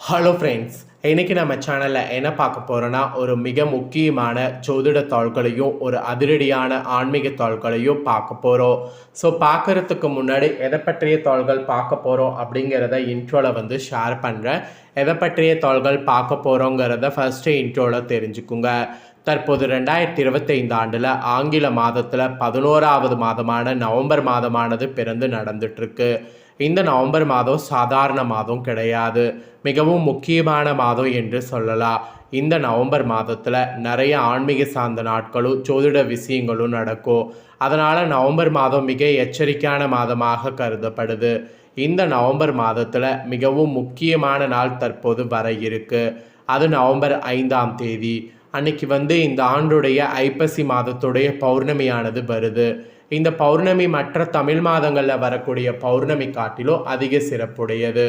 Hello friends இன்றைக்கி நம்ம சேனலில் என்ன பார்க்க போகிறோன்னா ஒரு மிக முக்கியமான ஜோதிட தாள்களையும் ஒரு அதிரடியான ஆன்மீக தாள்களையும் பார்க்க போகிறோம் ஸோ பார்க்கறதுக்கு முன்னாடி எதை பற்றிய தாள்கள் பார்க்க போகிறோம் அப்படிங்கிறத இன்ட்ரோவில் வந்து ஷேர் பண்ணுறேன் எதை பற்றிய தாள்கள் பார்க்க போகிறோங்கிறத ஃபஸ்ட்டு இன்ட்ரோவில் தெரிஞ்சுக்குங்க. தற்போது ரெண்டாயிரத்தி இருபத்தைந்து ஆண்டில் ஆங்கில மாதத்தில் பதினோராவது மாதமான நவம்பர் மாதமானது பிறந்து நடந்துட்டுருக்கு இந்த நவம்பர் மாதம் சாதாரண மாதம் கிடையாது. மிகவும் முக்கியமான மாதம் என்று சொல்லலாம். இந்த நவம்பர் மாதத்தில் நிறைய ஆன்மீக சார்ந்த நாட்களும் ஜோதிட விஷயங்களும் நடக்கும். அதனால் நவம்பர் மாதம் மிக எச்சரிக்கையான மாதமாக கருதப்படுது. இந்த நவம்பர் மாதத்தில் மிகவும் முக்கியமான நாள் தற்போது வர இருக்கு. அது நவம்பர் ஐந்தாம் தேதி. அன்னைக்கு வந்து இந்த ஆண்டுடைய ஐப்பசி மாதத்துடைய பௌர்ணமியானது வருது. இந்த பௌர்ணமி மற்ற தமிழ் மாதங்களில் வரக்கூடிய பௌர்ணமி காட்டிலும் அதிக சிறப்புடையது.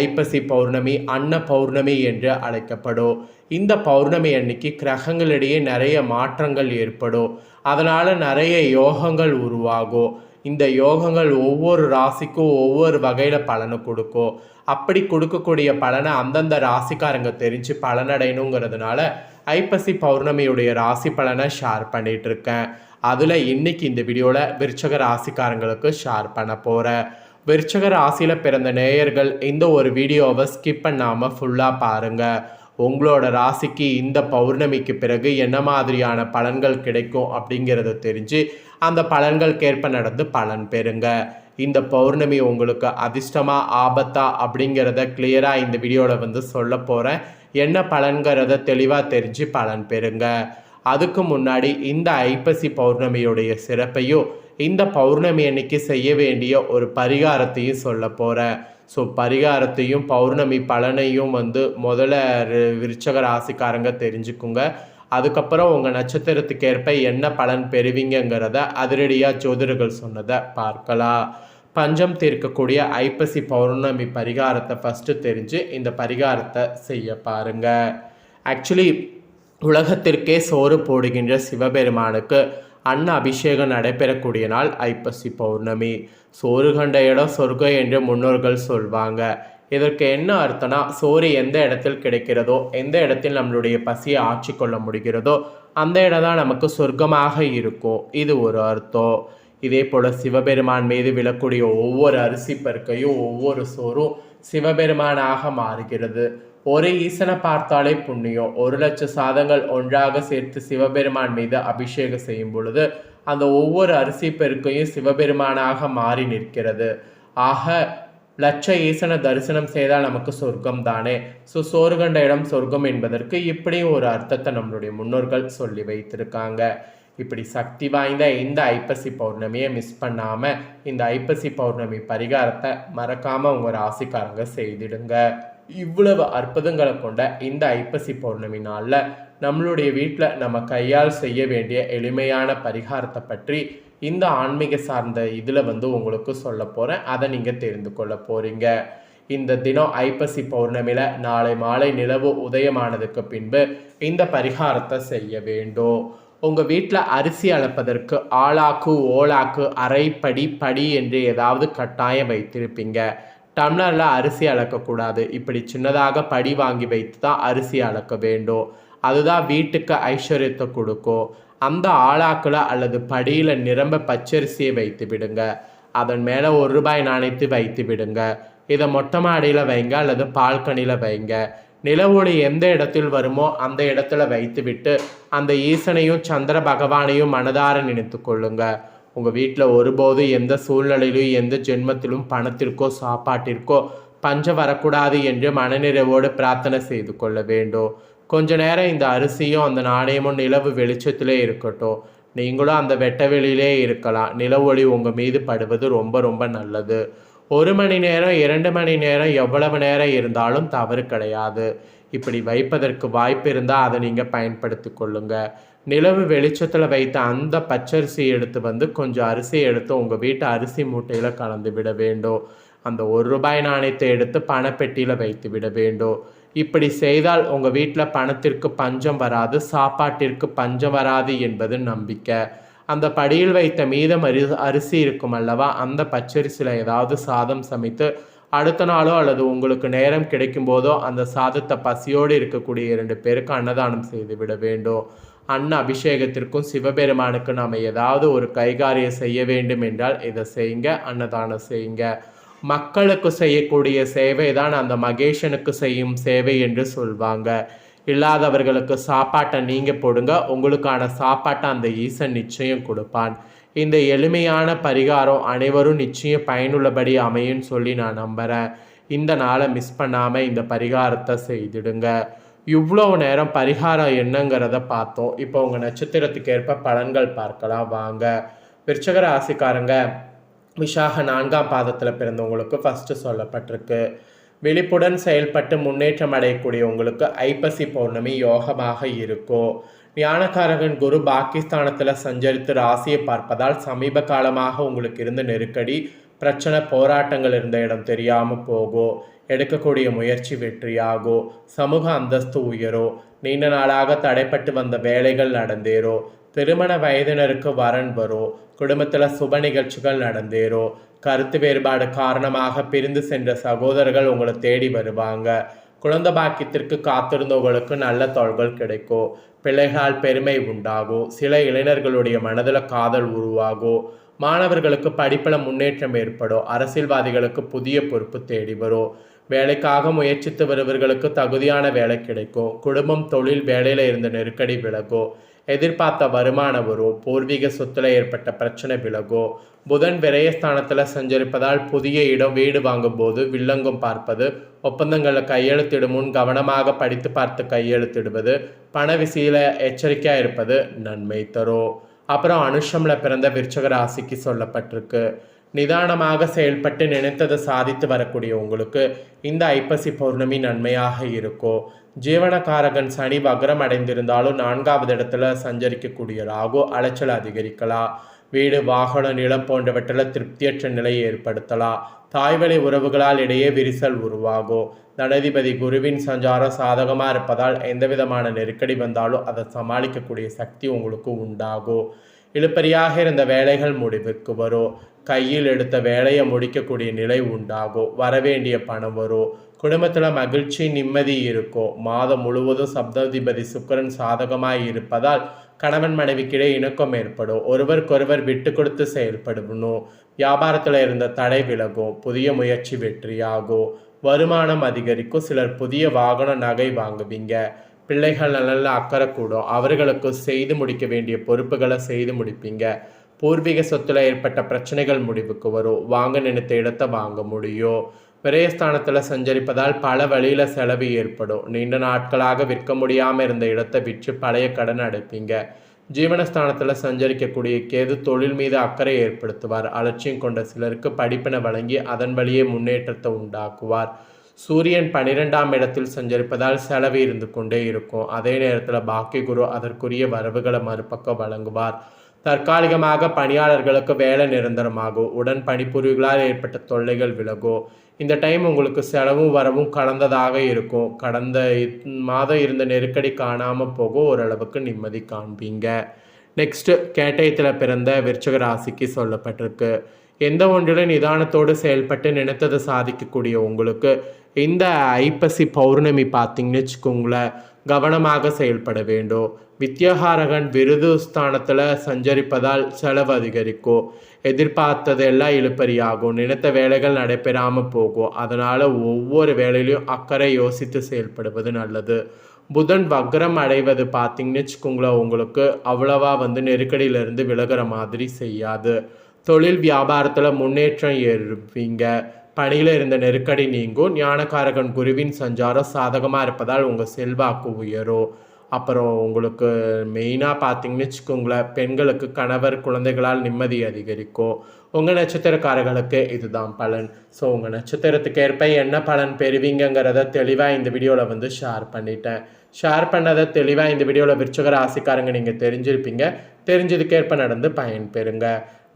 ஐப்பசி பௌர்ணமி அன்ன பௌர்ணமி என்று அழைக்கப்படும். இந்த பௌர்ணமி அன்னைக்கு கிரகங்களிடையே நிறைய மாற்றங்கள் ஏற்படும். அதனால் நிறைய யோகங்கள் உருவாகும். இந்த யோகங்கள் ஒவ்வொரு ராசிக்கும் ஒவ்வொரு வகையில் பலனை கொடுக்கும். அப்படி கொடுக்கக்கூடிய பலனை அந்தந்த ராசிக்காரங்க தெரிஞ்சு பலனடையணுங்கிறதுனால ஐப்பசி பௌர்ணமியுடைய ராசி பலனை ஷேர் பண்ணிகிட்ருக்கேன் அதில் இன்னைக்கு இந்த வீடியோவில் விருச்சக ராசிக்காரங்களுக்கு ஷேர் பண்ண போகிறேன் விருச்சக ராசியில் பிறந்த நேயர்கள் இந்த ஒரு வீடியோவை ஸ்கிப் பண்ணாமல் ஃபுல்லாக பாருங்கள் உங்களோட ராசிக்கு இந்த பௌர்ணமிக்கு பிறகு என்ன மாதிரியான பலன்கள் கிடைக்கும் அப்படிங்கிறத தெரிஞ்சு அந்த பலன்களுக்கேற்ப நடந்து பலன் பெறுங்க. இந்த பௌர்ணமி உங்களுக்கு அதிர்ஷ்டமா ஆபத்தா அப்படிங்கிறத கிளியராக இந்த வீடியோவில் வந்து சொல்ல போகிறேன் என்ன பலன்கிறத தெளிவாக தெரிஞ்சு பலன் பெறுங்க. அதுக்கு முன்னாடி இந்த ஐப்பசி பௌர்ணமியுடைய சிறப்பையும் இந்த பௌர்ணமி அன்னைக்கு செய்ய வேண்டிய ஒரு பரிகாரத்தையும் சொல்ல போகிறேன் ஸோ பரிகாரத்தையும் பௌர்ணமி பலனையும் வந்து முதல்ல ரி- விருச்சக ராசிக்காரங்க தெரிஞ்சுக்குங்க. அதுக்கப்புறம் உங்கள் நட்சத்திரத்துக்கு ஏற்ப என்ன பலன் பெறுவீங்கங்கிறத அதிரடியாக ஜோதிடர்கள் சொன்னதை பார்க்கலாம். பஞ்சம் தீர்க்கக்கூடிய ஐப்பசி பௌர்ணமி பரிகாரத்தை ஃபஸ்ட்டு தெரிஞ்சு இந்த பரிகாரத்தை செய்ய பாருங்கள் ஆக்சுவலி உலகத்திற்கே சோறு போடுகின்ற சிவபெருமானுக்கு அன்ன அபிஷேகம் நடைபெறக்கூடிய நாள் ஐப்பசி பௌர்ணமி. சோறு கண்ட இடம் சொர்க்கம் என்று முன்னோர்கள் சொல்வாங்க. இதற்கு என்ன அர்த்தம்னா சோறு எந்த இடத்தில் கிடைக்கிறதோ எந்த இடத்தில் நம்மளுடைய பசியை ஆட்சி கொள்ள முடிகிறதோ அந்த இடம் தான் நமக்கு சொர்க்கமாக இருக்கும் இது ஒரு அர்த்தம். இதே போல் சிவபெருமான் மீது விழக்கூடிய ஒவ்வொரு அரிசி பருக்கையும் ஒவ்வொரு சோறும் சிவபெருமானாக மாறுகிறது. ஒரு ஈசனை பார்த்தாலே புண்ணியம். ஒரு லட்சம் சாதங்கள் ஒன்றாக சேர்த்து சிவபெருமான் மீது அபிஷேகம் செய்யும் பொழுது அந்த ஒவ்வொரு அரிசி பெருக்கையும் சிவபெருமானாக மாறி நிற்கிறது. ஆக லட்ச ஈசனை தரிசனம் செய்தால் நமக்கு சொர்க்கம் தானே? ஸோ சோறு கண்ட இடம் சொர்க்கம் என்பதற்கு இப்படியும் ஒரு அர்த்தத்தை நம்மளுடைய முன்னோர்கள் சொல்லி வைத்திருக்காங்க. இப்படி சக்தி வாய்ந்த இந்த ஐப்பசி பௌர்ணமியை மிஸ் பண்ணாம இந்த ஐப்பசி பௌர்ணமி பரிகாரத்தை மறக்காம உங்க ராசிக்காரங்க செய்திடுங்க. இவ்வளவு அற்புதங்களை கொண்ட இந்த ஐப்பசி பௌர்ணமி நாளில் நம்மளுடைய வீட்டில் நம்ம கையால் செய்ய வேண்டிய எளிமையான பரிகாரத்தை பற்றி இந்த ஆன்மீக சார்ந்த இதில் வந்து உங்களுக்கு சொல்ல போகிறேன் அதை நீங்கள் தெரிந்து கொள்ள போகிறீங்க இந்த தினம் ஐப்பசி பௌர்ணமியில் நாளை மாலை நிலவு உதயமானதுக்கு பின்பு இந்த பரிகாரத்தை செய்ய வேண்டும். உங்கள் வீட்டில் அரிசி அளப்பதற்கு ஆளாக்கு ஓலாக்கு அரைப்படி படி என்று ஏதாவது கட்டாயம் வைத்திருப்பீங்க. டம்ளரில் அரிசி அளக்கக்கூடாது. இப்படி சின்னதாக படி வாங்கி வைத்து தான் அரிசி அளக்க வேண்டும். அதுதான் வீட்டுக்கு ஐஸ்வர்யத்தை கொடுக்கும். அந்த ஆளாக்கில் அல்லது படியில் நிரம்ப பச்சரிசியை வைத்து விடுங்க. அதன் மேலே ஒரு ரூபாய் நாணயத்தை வைத்து விடுங்க. இதை மொட்டை மாடியில் வைங்க அல்லது பால்கனியில் வைங்க. நில எந்த இடத்தில் வருமோ அந்த இடத்துல வைத்துவிட்டு அந்த ஈசனையும் சந்திர பகவானையும் மனதார நினைத்து கொள்ளுங்கள் உங்கள் வீட்டில் ஒருபோது எந்த சூழ்நிலையிலும் எந்த ஜென்மத்திலும் பணத்திற்கோ சாப்பாட்டிற்கோ பஞ்சம் வரக்கூடாது என்று மனநிறைவோடு பிரார்த்தனை செய்து கொள்ள வேண்டும். கொஞ்ச நேரம் இந்த அரிசியும் அந்த நாணயமும் நிலவு வெளிச்சத்திலே இருக்கட்டும். நீங்களும் அந்த வெட்டவெளியிலே இருக்கலாம். நில ஒளி உங்கள் மீது படுவது ரொம்ப ரொம்ப நல்லது. ஒரு மணி நேரம் இரண்டு மணி நேரம் எவ்வளவு நேரம் இருந்தாலும் தவறு கிடையாது. இப்படி வைப்பதற்கு வாய்ப்பு இருந்தால் அதை நீங்கள் பயன்படுத்தி கொள்ளுங்கள் நிலவு வெளிச்சத்தில் வைத்த அந்த பச்சரிசி எடுத்து வந்து கொஞ்சம் அரிசி எடுத்து உங்கள் வீட்டு அரிசி மூட்டையில் கலந்து விட வேண்டும். அந்த ஒரு ரூபாய் நாணயத்தை எடுத்து பணப்பெட்டியில் வைத்து விட வேண்டும். இப்படி செய்தால் உங்கள் வீட்டில் பணத்திற்கு பஞ்சம் வராது சாப்பாட்டிற்கு பஞ்சம் வராது என்பது நம்பிக்கை. அந்த படியில் வைத்த மீதம் அரி அரிசி இருக்கும் அல்லவா? அந்த பச்சரிசியில் ஏதாவது சாதம் சமைத்து அடுத்த நாளோ அல்லது உங்களுக்கு நேரம் கிடைக்கும் போதோ அந்த சாதத்தை பசியோடு இருக்கக்கூடிய இரண்டு பேருக்கு அன்னதானம் செய்து விட வேண்டும். அன்ன அபிஷேகத்திற்கும் சிவபெருமானுக்கு நாம் ஏதாவது ஒரு கைகாரியம் செய்ய வேண்டும் என்றால் இதை செய்யுங்க அன்னதானம் செய்யுங்க. மக்களுக்கு செய்யக்கூடிய சேவை தான் அந்த மகேஷனுக்கு செய்யும் சேவை என்று சொல்வாங்க. இல்லாதவர்களுக்கு சாப்பாட்டை நீங்கள் போடுங்க உங்களுக்கான சாப்பாட்டை அந்த ஈசன் நிச்சயம் கொடுப்பான். இந்த எளிமையான பரிகாரம் அனைவரும் நிச்சயம் பயனுள்ளபடி அமையும் சொல்லி நான் நம்புகிறேன் இந்த நாளை மிஸ் பண்ணாமல் இந்த பரிகாரத்தை செய்திடுங்க. இவ்வளோ நேரம் பரிகாரம் என்னங்கிறத பார்த்தோம். இப்போ உங்கள் நட்சத்திரத்துக்கு ஏற்ப பலன்கள் பார்க்கலாம். வாங்க. விருச்சக ராசிக்காரங்க விஷாக நான்காம் பாதத்தில் பிறந்தவங்களுக்கு ஃபஸ்ட்டு சொல்லப்பட்டிருக்கு. விழிப்புடன் செயல்பட்டு முன்னேற்றம் அடையக்கூடிய உங்களுக்கு ஐப்பசி பௌர்ணமி யோகமாக இருக்கும். ஞானக்காரகன் குரு பாகிஸ்தானத்தில் சஞ்சரித்து ராசியை பார்ப்பதால் சமீப காலமாக உங்களுக்கு இருந்த நெருக்கடி பிரச்சனை போராட்டங்கள் இருந்த இடம் தெரியாமல் போகும் எடுக்கக்கூடிய முயற்சி வெற்றியாகோ சமூக அந்தஸ்து உயரும் நீண்ட நாளாக தடைப்பட்டு வந்த வேலைகள் நடந்தேறும் திருமண வயதினருக்கு வரன் வரும் குடும்பத்தில் சுப நிகழ்ச்சிகள் நடந்தேறும் கருத்து வேறுபாடு காரணமாக பிரிந்து சென்ற சகோதரர்கள் உங்களை தேடி வருவாங்க. குழந்த பாக்கியத்திற்கு காத்திருந்தவங்களுக்கு நல்ல தொழில்கள் கிடைக்கும் பிள்ளைகளால் பெருமை உண்டாகும் சில இளைஞர்களுடைய மனதில் காதல் உருவாகும் மாணவர்களுக்கு படிப்பில் முன்னேற்றம் ஏற்படும் அரசியல்வாதிகளுக்கு புதிய பொறுப்பு தேடி வரும் வேலைக்காக முயற்சித்து வருபவர்களுக்கு தகுதியான வேலை கிடைக்கும் குடும்பம் தொழில் வேலையில் இருந்த நெருக்கடி விலகும் எதிர்பார்த்த வருமான வரும் பூர்வீக சொத்துல ஏற்பட்ட பிரச்சனை விலகும் புதன் விரயஸ்தானத்தில் சஞ்சரிப்பதால் புதிய இடம் வீடு வாங்கும் போது வில்லங்கம் பார்ப்பது ஒப்பந்தங்களில் கையெழுத்திடும் முன் கவனமாக படித்து பார்த்து கையெழுத்திடுவது பண விசையில் எச்சரிக்கையாக இருப்பது நன்மை தரும் அப்புறம் அனுஷமில் பிறந்த விருச்சக ராசிக்கு சொல்லப்பட்டிருக்கு. நிதானமாக செயல்பட்டு நினைத்ததை சாதித்து வரக்கூடிய உங்களுக்கு இந்த ஐப்பசி பௌர்ணமி நன்மையாக இருக்கும் ஜீவனக்காரகன் சனி வக்ரம் அடைந்திருந்தாலும் நான்காவது இடத்துல சஞ்சரிக்கக்கூடிய ராகு அலைச்சல் அதிகரிக்கலாம். வீடு வாகனம் நிலம் போன்றவற்றில் திருப்தியற்ற நிலையை ஏற்படுத்தலாம். தாய்வழி உறவுகளால் இடையே விரிசல் உருவாகும். தனதிபதி குருவின் சஞ்சாரம் சாதகமாக இருப்பதால் எந்த விதமான நெருக்கடி வந்தாலும் அதை சமாளிக்கக்கூடிய சக்தி உங்களுக்கு உண்டாகும். இழுப்பறியாக இருந்த வேலைகள் முடிவுக்கு வரும். கையில் எடுத்த வேலையை முடிக்கக்கூடிய நிலை உண்டாகும். வரவேண்டிய பணம் வரும். குடும்பத்தில் மகிழ்ச்சி நிம்மதி இருக்கும் மாதம் முழுவதும் சப்தாதிபதி சுக்கரன் சாதகமாக இருப்பதால் கணவன் மனைவிக்கிடையே இணக்கம் ஏற்படும். ஒருவருக்கொருவர் விட்டு கொடுத்து செயல்படணும். வியாபாரத்தில் இருந்த தடை விலகும். புதிய முயற்சி வெற்றியாகும். வருமானம் அதிகரிக்கும். சிலர் புதிய வாகன நகை வாங்குவீங்க. பிள்ளைகள் நல்ல அக்கறை கூடும். அவர்களுக்கு செய்து முடிக்க வேண்டிய பொறுப்புகளை செய்து முடிப்பீங்க. பூர்வீக சொத்துல ஏற்பட்ட பிரச்சனைகள் முடிவுக்கு வரும். வாங்க நினைத்த இடத்தை வாங்க முடியும். பிரயஸ்தானத்தில் சஞ்சரிப்பதால் பல வழியில் செலவு ஏற்படும். நீண்ட நாட்களாக விற்க முடியாமல் இருந்த இடத்தை விற்று பழைய கடன் அடைப்பீங்க. ஜீவனஸ்தானத்தில் சஞ்சரிக்கக்கூடிய கேது தொழில் மீது அக்கறை ஏற்படுத்துவார். அலட்சியம் கொண்ட சிலருக்கு படிப்பினை வழங்கி அதன் வழியே முன்னேற்றத்தை உண்டாக்குவார். சூரியன் பனிரெண்டாம் இடத்தில் சஞ்சரிப்பதால் செலவு இருந்து கொண்டே இருக்கும். அதே நேரத்தில் பாக்கி குரு அதற்குரிய வரவுகளை மறுபக்கம் வழங்குவார். தற்காலிகமாக பணியாளர்களுக்கு வேலை நிரந்தரமாகும். உடன் பணிபுரிவுகளால் ஏற்பட்ட தொல்லைகள் விலகும். இந்த டைம் உங்களுக்கு செலவும் வரவும் கலந்ததாக இருக்கும். கடந்த மாதம் இருந்த நெருக்கடி காணாமல் போக ஓரளவுக்கு நிம்மதி காண்பீங்க. நெக்ஸ்ட்டு கேட்டயத்தில் பிறந்த விருச்சக ராசிக்கு சொல்லப்பட்டிருக்கு. எந்த ஒன்றிலும் நிதானத்தோடு செயல்பட்டு நினைத்ததை சாதிக்கக்கூடிய உங்களுக்கு இந்த ஐப்பசி பௌர்ணமி பார்த்தீங்கன்னு வச்சுக்கோங்களேன் கவனமாக செயல்பட வேண்டும் வித்யகாரகன் விருது ஸ்தானத்தில் சஞ்சரிப்பதால் செலவு அதிகரிக்கும் எதிர்பார்த்ததெல்லாம் இழுப்பறியாகும் நினைத்த வேலைகள் நடைபெறாமல் போகும் அதனால் ஒவ்வொரு வேலையிலையும் அக்கறை யோசித்து செயல்படுவது நல்லது. புதன் வக்ரம் அடைவது பார்த்தீங்கன்னு வச்சுக்கோங்களேன் உங்களுக்கு அவ்வளவா வந்து நெருக்கடியிலிருந்து விலகிற மாதிரி செய்யாது. தொழில் வியாபாரத்தில் முன்னேற்றம் ஏறுவீங்க. பணியில் இருந்த நெருக்கடி நீங்கும் ஞானக்காரகன் குருவின் சஞ்சாரம் சாதகமாக இருப்பதால் உங்கள் செல்வாக்கு உயரும் அப்புறம் உங்களுக்கு மெயினாக பார்த்தீங்கன்னு வச்சுக்கோங்களேன் பெண்களுக்கு கணவர் குழந்தைகளால் நிம்மதி அதிகரிக்கும் உங்கள் நட்சத்திரக்காரர்களுக்கு இதுதான் பலன். ஸோ உங்கள் நட்சத்திரத்துக்கு ஏற்ப என்ன பலன் பெறுவீங்கங்கிறத தெளிவாக இந்த வீடியோவில் வந்து ஷேர் பண்ணிட்டேன். ஷேர் பண்ணதை தெளிவாக இந்த வீடியோவில் விருச்சக ராசிக்காரங்க நீங்கள் தெரிஞ்சிருப்பீங்க. தெரிஞ்சதுக்கேற்ப நடந்து பயன்பெறுங்க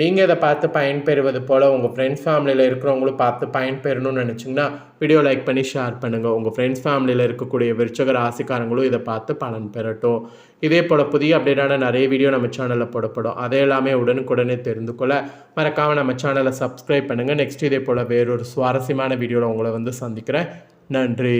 நீங்கள் இதை பார்த்து பயன்பெறுவது போல் உங்கள் ஃப்ரெண்ட்ஸ் ஃபேமிலியில் இருக்கிறவங்களும் பார்த்து பயன்பெறணும்னு நினச்சிங்கன்னா வீடியோ லைக் பண்ணி ஷேர் பண்ணுங்கள் உங்கள் ஃப்ரெண்ட்ஸ் ஃபேமிலியில் இருக்கக்கூடிய விருச்சக ராசிக்காரங்களும் இதை பார்த்து பலன் பெறட்டும். இதே போல் புதிய அப்டேட்டான நிறைய வீடியோ நம்ம சேனலில் போடப்படும். அதே எல்லாமே உடனுக்குடனே தெரிந்து கொள்ள மறக்காமல் நம்ம சேனலை சப்ஸ்கிரைப் பண்ணுங்கள் நெக்ஸ்ட் இதே போல் வேறொரு சுவாரஸ்யமான வீடியோவில் உங்களை வந்து சந்திக்கிறேன். நன்றி.